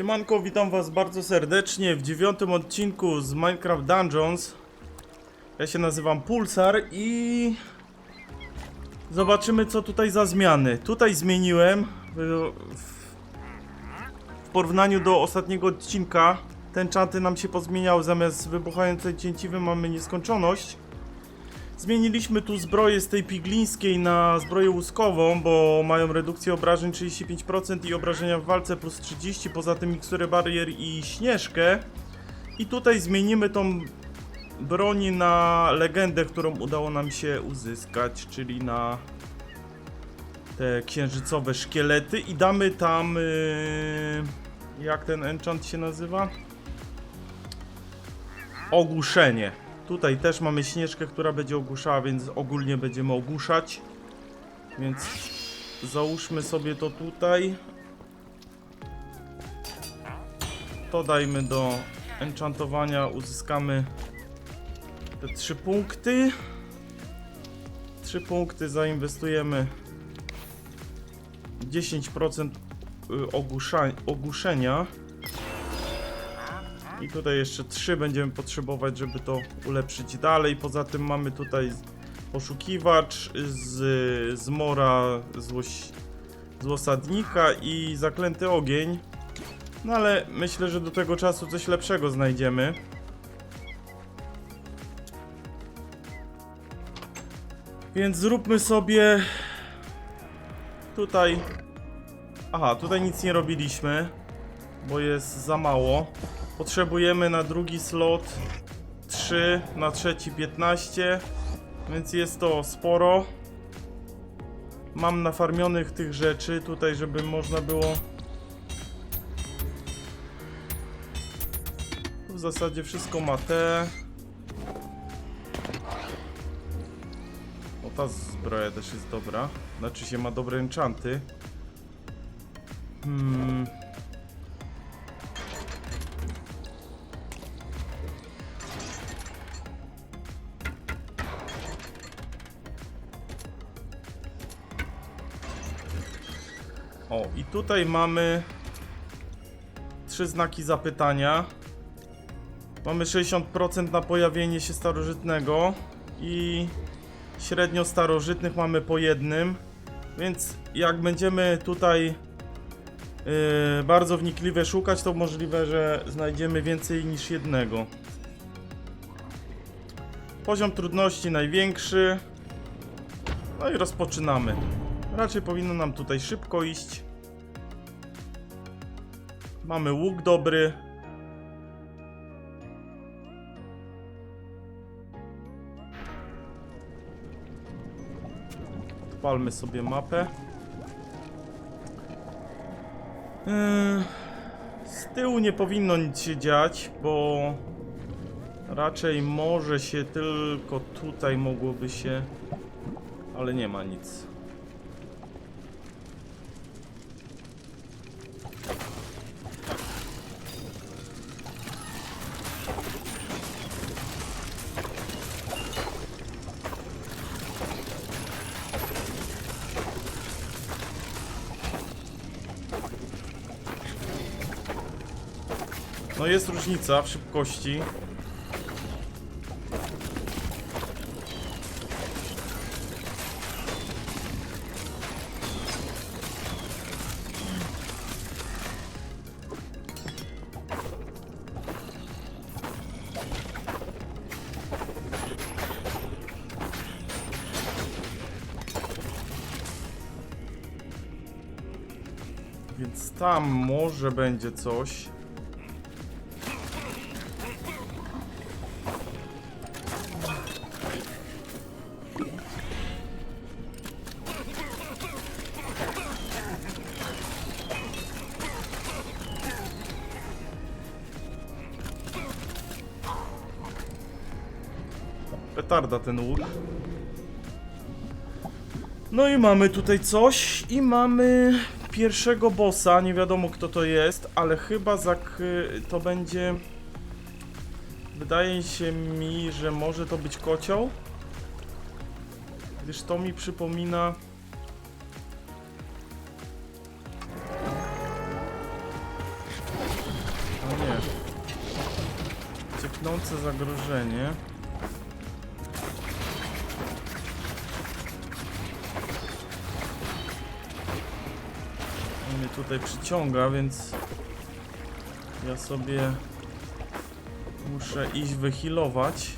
Siemanko, witam was bardzo serdecznie w dziewiątym odcinku z Minecraft Dungeons. Ja się nazywam Pulsar i... Zobaczymy co tutaj za zmiany. Tutaj zmieniłem w, porównaniu do ostatniego odcinka. Ten czanty nam się pozmieniały, zamiast wybuchającej cięciwy mamy nieskończoność. Zmieniliśmy tu zbroję z tej piglińskiej na zbroję łuskową, bo mają redukcję obrażeń 35% i obrażenia w walce plus 30, poza tym miksturę barier i śnieżkę. I tutaj zmienimy tą broń na legendę, którą udało nam się uzyskać, czyli na te księżycowe szkielety i damy tam yy, jak ten enchant się nazywa? Ogłuszenie. Tutaj też mamy śnieżkę, która będzie ogłuszała, więc ogólnie będziemy ogłuszać. Więc załóżmy sobie to tutaj. To dajmy do enchantowania, uzyskamy te trzy punkty. Trzy punkty zainwestujemy 10% y, ogłuszenia. I tutaj jeszcze trzy będziemy potrzebować, żeby to ulepszyć dalej. Poza tym mamy tutaj poszukiwacz z, z mora złoś, złosadnika i zaklęty ogień. No ale myślę, że do tego czasu coś lepszego znajdziemy. Więc zróbmy sobie tutaj. Aha, tutaj nic nie robiliśmy, bo jest za mało. Potrzebujemy na drugi slot 3, na trzeci 15, więc jest to sporo. Mam nafarmionych tych rzeczy tutaj, żeby można było. W zasadzie wszystko ma te. O, ta zbroja też jest dobra. Znaczy się ma dobre enchanty. Hmm. O, i tutaj mamy trzy znaki zapytania. Mamy 60% na pojawienie się starożytnego i średnio starożytnych mamy po jednym. Więc jak będziemy tutaj yy, bardzo wnikliwie szukać, to możliwe, że znajdziemy więcej niż jednego. Poziom trudności największy. No i rozpoczynamy. Raczej powinno nam tutaj szybko iść. Mamy łuk dobry. Odpalmy sobie mapę. Yy, Z tyłu nie powinno nic się dziać, bo raczej może się tylko tutaj mogłoby się, ale nie ma nic. Jest różnica w szybkości. Więc tam może będzie coś. Petarda ten łuk. No i mamy tutaj coś i mamy pierwszego bossa, nie wiadomo kto to jest, ale chyba zak to będzie Wydaje się mi, że może to być kocioł Gdyż to mi przypomina No nie. Cieknące zagrożenie. Tutaj przyciąga, więc ja sobie muszę iść wyhealować.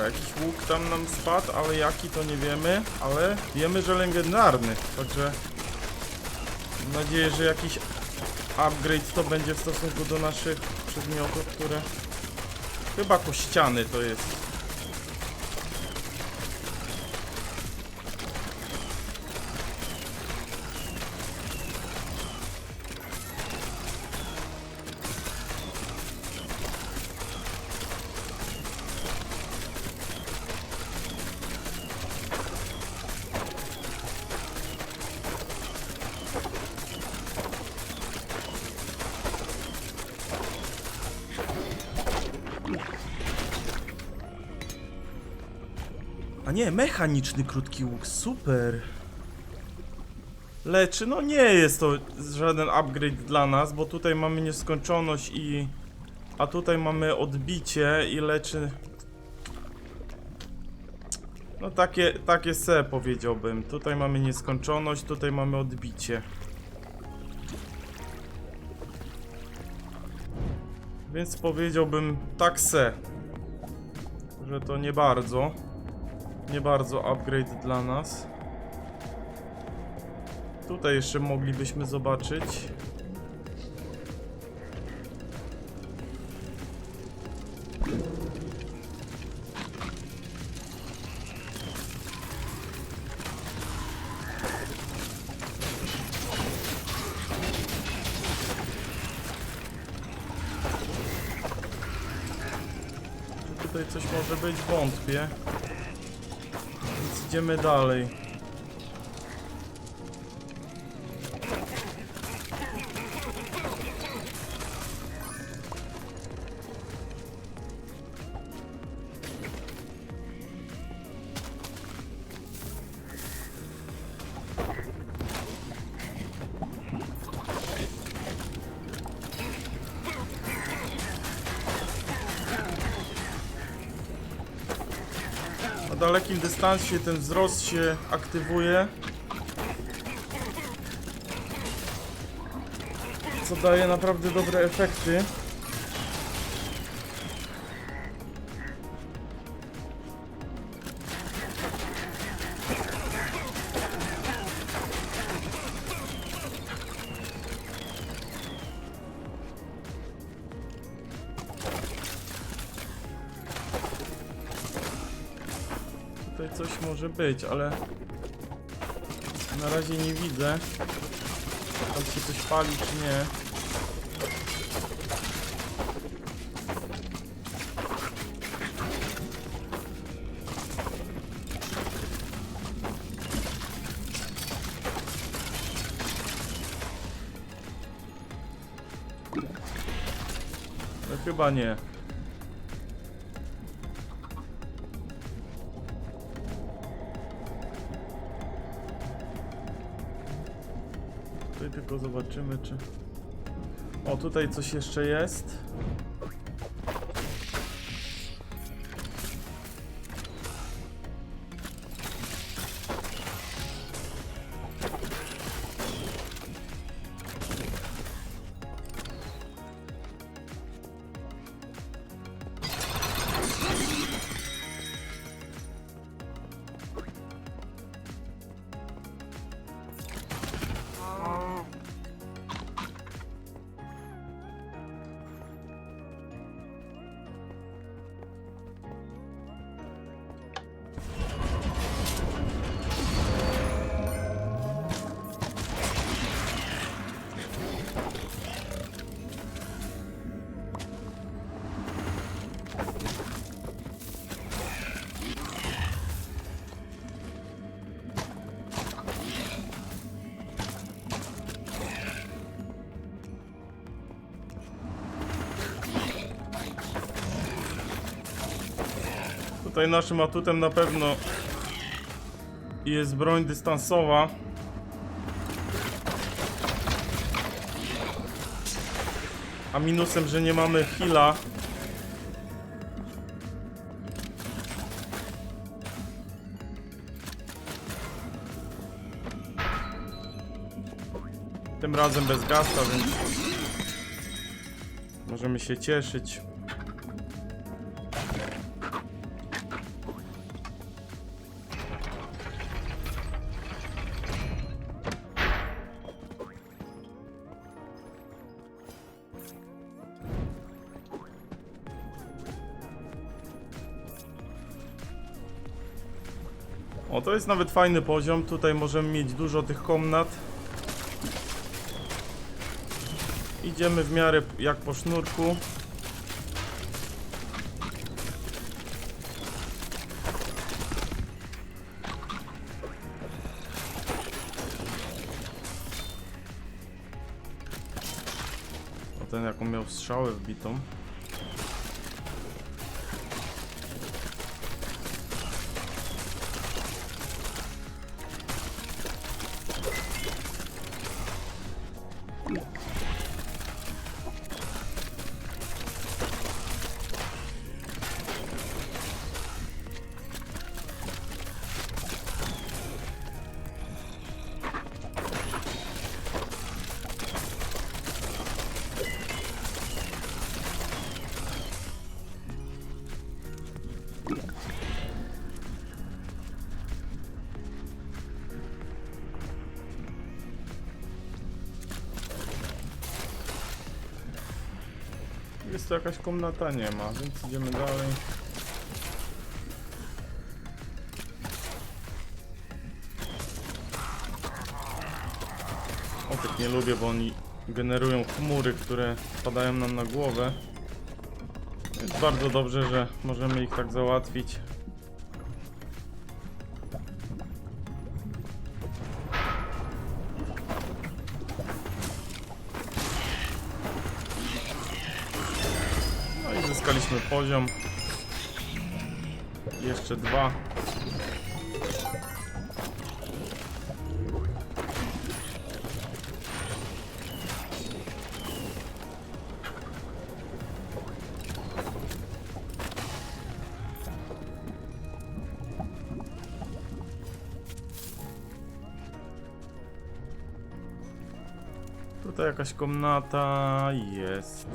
Dobra, jakiś łuk tam nam spadł, ale jaki to nie wiemy, ale wiemy, że legendarny, także mam nadzieję, że jakiś upgrade to będzie w stosunku do naszych przedmiotów, które chyba kościany to jest. A nie, mechaniczny krótki łuk, super. Leczy, no nie jest to żaden upgrade dla nas, bo tutaj mamy nieskończoność i... A tutaj mamy odbicie i leczy... No takie, takie se powiedziałbym. Tutaj mamy nieskończoność, tutaj mamy odbicie. Więc powiedziałbym tak se. Że to nie bardzo nie bardzo upgrade dla nas. Tutaj jeszcze moglibyśmy zobaczyć. Coś może być? Wątpię. Więc idziemy dalej. Dalekim dystansie ten wzrost się aktywuje. Co daje naprawdę dobre efekty. Może być, ale na razie nie widzę. Tam się coś pali czy nie. No chyba nie. Tylko zobaczymy, czy... O, tutaj coś jeszcze jest. Tutaj naszym atutem na pewno jest broń dystansowa. A minusem, że nie mamy heala. Tym razem bez gasta, więc możemy się cieszyć. O, to jest nawet fajny poziom. Tutaj możemy mieć dużo tych komnat. Idziemy w miarę jak po sznurku. O ten jaką miał strzałę wbitą. To jakaś komnata, nie ma, więc idziemy dalej. O tych nie lubię, bo oni generują chmury, które padają nam na głowę. Jest bardzo dobrze, że możemy ich tak załatwić. No i zyskaliśmy poziom. Jeszcze dwa. Tutaj jakaś komnata jest.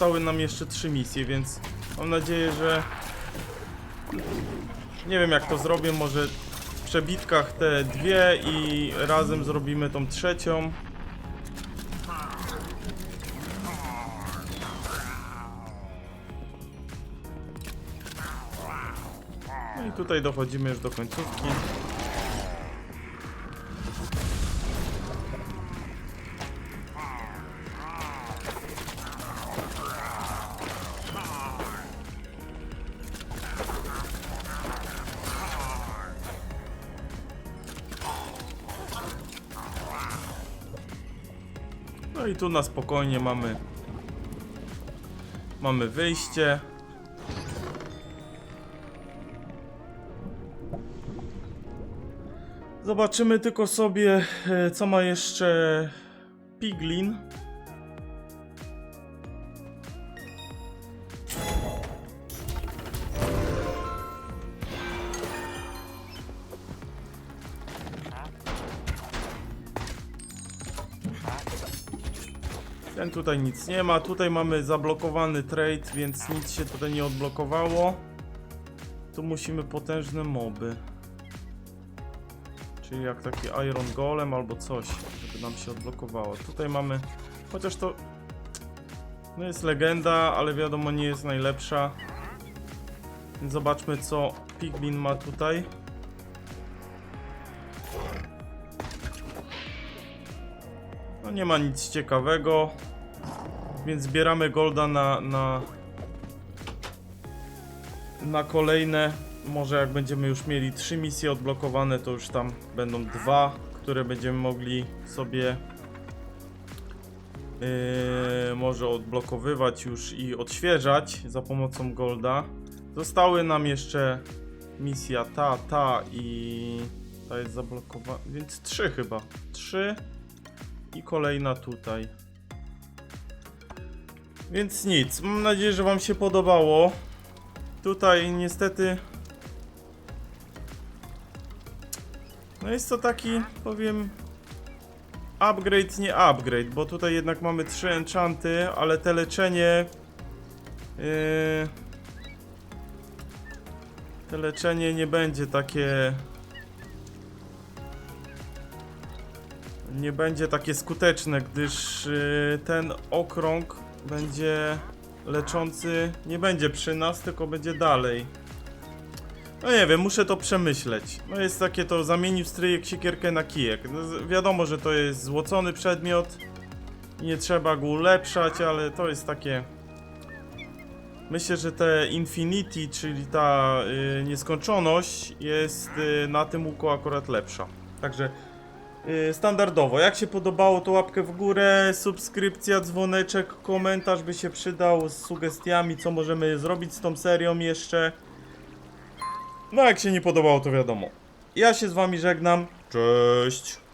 Zostały nam jeszcze trzy misje, więc mam nadzieję, że nie wiem jak to zrobię, może w przebitkach te dwie i razem zrobimy tą trzecią. No i tutaj dochodzimy już do końcówki. I tu na spokojnie mamy mamy wyjście. Zobaczymy tylko sobie, e, co ma jeszcze Piglin. Ten tutaj nic nie ma. Tutaj mamy zablokowany trade, więc nic się tutaj nie odblokowało. Tu musimy potężne moby. Czyli jak taki Iron Golem albo coś, żeby nam się odblokowało. Tutaj mamy, chociaż to no jest legenda, ale wiadomo nie jest najlepsza. Więc zobaczmy co Piglin ma tutaj. No nie ma nic ciekawego, więc zbieramy golda na, na, na kolejne. Może jak będziemy już mieli trzy misje odblokowane, to już tam będą dwa, które będziemy mogli sobie yy, może odblokowywać już i odświeżać za pomocą golda. Zostały nam jeszcze misja ta, ta i ta jest zablokowana, więc trzy chyba. Trzy i kolejna tutaj. Więc nic, mam nadzieję, że Wam się podobało. Tutaj niestety. No jest to taki, powiem. Upgrade, nie upgrade, bo tutaj jednak mamy trzy enchanty, ale te leczenie. Yy, te leczenie nie będzie takie. nie będzie takie skuteczne, gdyż y, ten okrąg będzie leczący, nie będzie przy nas, tylko będzie dalej. No nie wiem, muszę to przemyśleć. No jest takie to, zamienił stryjek siekierkę na kijek. No, wiadomo, że to jest złocony przedmiot, nie trzeba go ulepszać, ale to jest takie... Myślę, że te Infinity, czyli ta y, nieskończoność jest y, na tym łuku akurat lepsza. Także Standardowo, jak się podobało to łapkę w górę, subskrypcja, dzwoneczek, komentarz by się przydał z sugestiami, co możemy zrobić z tą serią jeszcze. No jak się nie podobało to wiadomo. Ja się z wami żegnam, cześć!